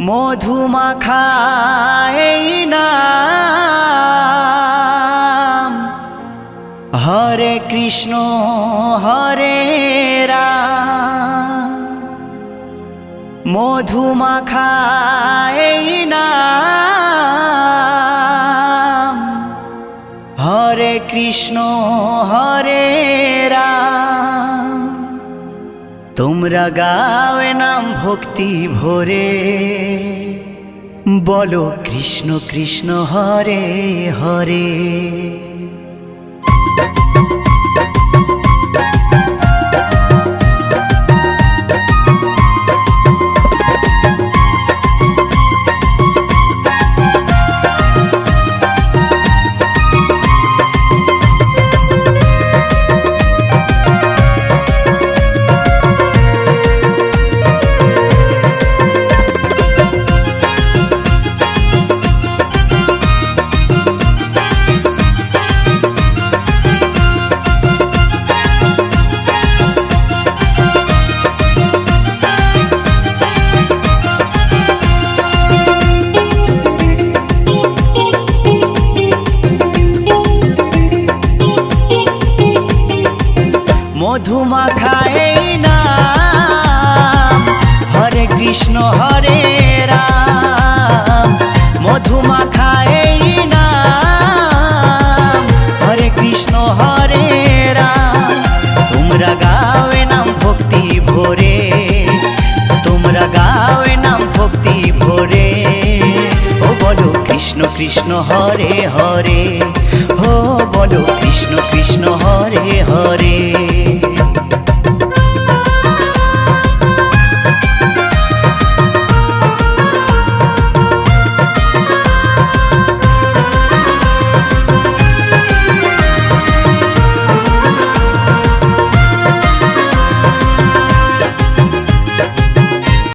মধুমাখায় নাম। হরে কৃষ্ণ হরে রাম। মধুমাখায় নাম। হরে কৃষ্ণ হরে রাম। তোমরা গাওয়ে নাম ভক্তি ভরে। বলো কৃষ্ণ কৃষ্ণ হরে হরে। মধুমাখায় নাম। হরে কৃষ্ণ, হরে রাম। মধুমাখায় নাম। হরে কৃষ্ণ, হরে রাম। তোমরা গাওয়ে নাম ভক্তি ভরে। তোমরা গাওয়ে নাম ভক্তি ভরে। ও বলো কৃষ্ণ কৃষ্ণ, হরে হরে। ও বলো কৃষ্ণ কৃষ্ণ, হরে হরে।